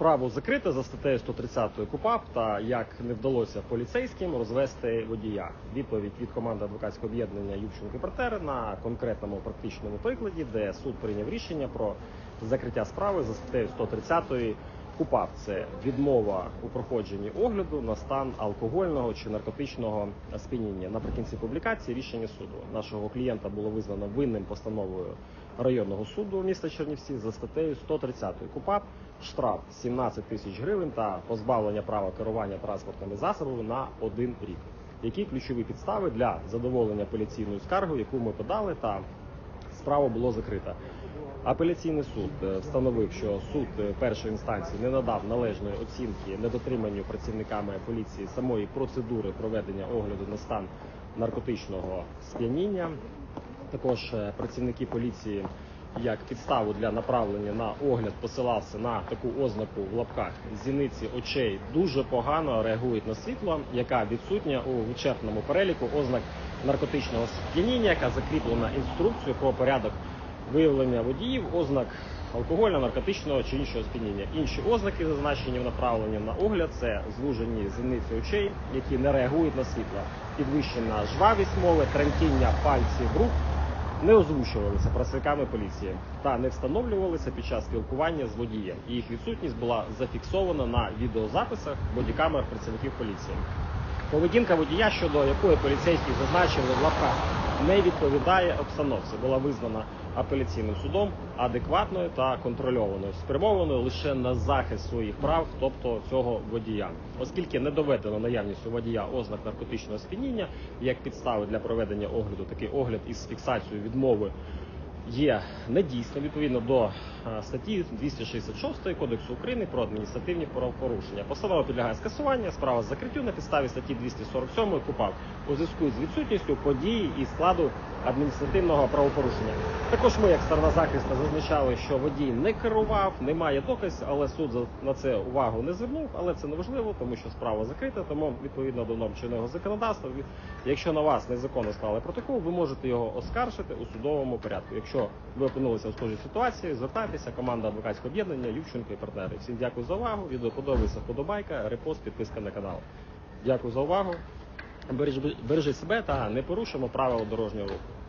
Справу закрите за статтею 130 КУПАП та як не вдалося поліцейським розвести водія. Відповідь від команди адвокатського об'єднання Ювченко Партери на конкретному практичному прикладі, де суд прийняв рішення про закриття справи за статтею 130 КУПАП. Це відмова у проходженні огляду на стан алкогольного чи наркотичного сп'яніння. Наприкінці публікації рішення суду нашого клієнта було визнано винним постановою районного суду міста Чернівці за статтею 130 КУПАП штраф 17 тисяч гривень та позбавлення права керування транспортними засобами на один рік. Які ключові підстави для задоволення апеляційною скаргою, яку ми подали, та справа було закрита. Апеляційний суд е, встановив, що суд е, першої інстанції не надав належної оцінки недотриманню працівниками поліції самої процедури проведення огляду на стан наркотичного сп'яніння. Також е, працівники поліції як підставу для направлення на огляд посилався на таку ознаку в лапках зіниці очей дуже погано реагують на світло, яка відсутня у вичерпному переліку ознак наркотичного сп'яніння, яка закріплена інструкцією про порядок виявлення водіїв, ознак алкогольного, наркотичного чи іншого сп'яніння. Інші ознаки, зазначені в направленні на огляд, це звужені зіниці очей, які не реагують на світло, підвищена жвавість мови, тремтіння пальців рук не озвучувалися працівниками поліції та не встановлювалися під час спілкування з водієм. І їх відсутність була зафіксована на відеозаписах бодікамер працівників поліції. Поведінка водія, щодо якої поліцейські зазначили в лапках, не відповідає обстановці, була визнана апеляційним судом адекватною та контрольованою, спрямованою лише на захист своїх прав, тобто цього водія, оскільки не доведено наявність у водія ознак наркотичного сп'яніння, як підстави для проведення огляду, такий огляд із фіксацією відмови є недійсним відповідно до е, статті 266 Кодексу України про адміністративні правопорушення. Постанова підлягає скасування, справа з закриттю на підставі статті 247 КУПАП у зв'язку з відсутністю події і складу адміністративного правопорушення. Також ми, як сторона захисту, зазначали, що водій не керував, немає доказів, але суд на це увагу не звернув. Але це не важливо, тому що справа закрита. Тому відповідно до норм чинного законодавства, якщо на вас незаконно склали протокол, ви можете його оскаржити у судовому порядку. Якщо ви опинилися в схожій ситуації, звертайтеся. Команда адвокатського об'єднання Ювченко і партнери. Всім дякую за увагу. Відео подобається, вподобайка, репост, підписка на канал. Дякую за увагу. Бережіть себе та не порушимо правила дорожнього руху.